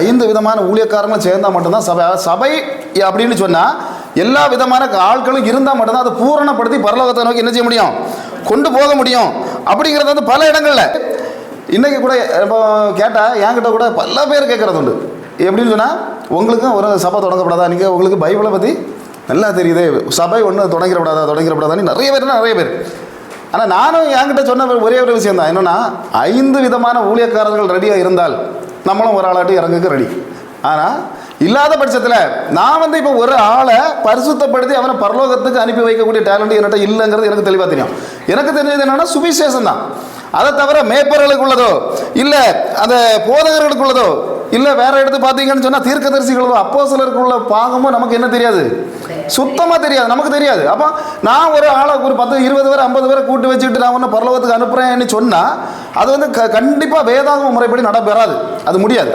ஐந்து விதமான ஊழியக்காரங்களும் சேர்ந்தால் மட்டும்தான் சபை. சபை அப்படின்னு சொன்னால் எல்லா விதமான ஆட்களும் இருந்தால் மட்டும்தான் அதை பூரணப்படுத்தி பரலோகத்தை நோக்கி என்ன செய்ய முடியும்? கொண்டு போக முடியும். அப்படிங்கிறது வந்து பல இடங்களில். இன்றைக்கி கூட இப்போ கேட்டால் என்கிட்ட கூட பல பேர் கேட்குறது உண்டு. எப்படின்னு சொன்னால் உங்களுக்கும் ஒரு சபை தொடங்கப்படாதா? நீங்கள் உங்களுக்கு பைபிளை பற்றி நல்லா தெரியுது. சபை ஒன்று தொடங்கிடப்படாதா? தொடங்கிடப்படாதான்னு நிறைய பேர் நிறைய பேர். ஆனால் நானும் என்கிட்ட சொன்ன ஒரே ஒரு விஷயம் தான். என்னென்னா ஐந்து விதமான ஊழியக்காரர்கள் ரெடியாக இருந்தால் நம்மளும் ஒரு ஆளாட்டி இறங்குக்கு ரெடி ஆனால் இல்லாத பட்சத்தில் நான் வந்து இப்போ ஒரு ஆளை பரிசுத்தப்படுத்தி அவனை பரலோகத்துக்கு அனுப்பி வைக்கக்கூடிய டேலண்ட் என்கிட்ட இல்லைங்கிறது எனக்கு தெளிவாக தெரியும். எனக்கு தெரிஞ்சது என்னன்னா சுவிசேஷம் தான் அதை தவிர மேய்ப்பர்களுக்கு உள்ளதோ இல்லை அந்த போதகர்களுக்கு உள்ளதோ இல்லை வேற எடுத்து பார்த்தீங்கன்னு சொன்னால் தீர்க்கதரிசிகளோ அப்போ உள்ள பாகமும் நமக்கு என்ன தெரியாது? சுத்தமாக தெரியாது நமக்கு தெரியாது. அப்போ நான் ஒரு ஆளை ஒரு பத்து இருபது பேர் ஐம்பது பேரை கூட்டு வச்சுக்கிட்டு நான் ஒன்று பரலோகத்துக்கு அனுப்புகிறேன்னு சொன்னால் அது வந்து க கண்டிப்பாக வேதாகம முறைப்படி நடைபெறாது அது முடியாது. அது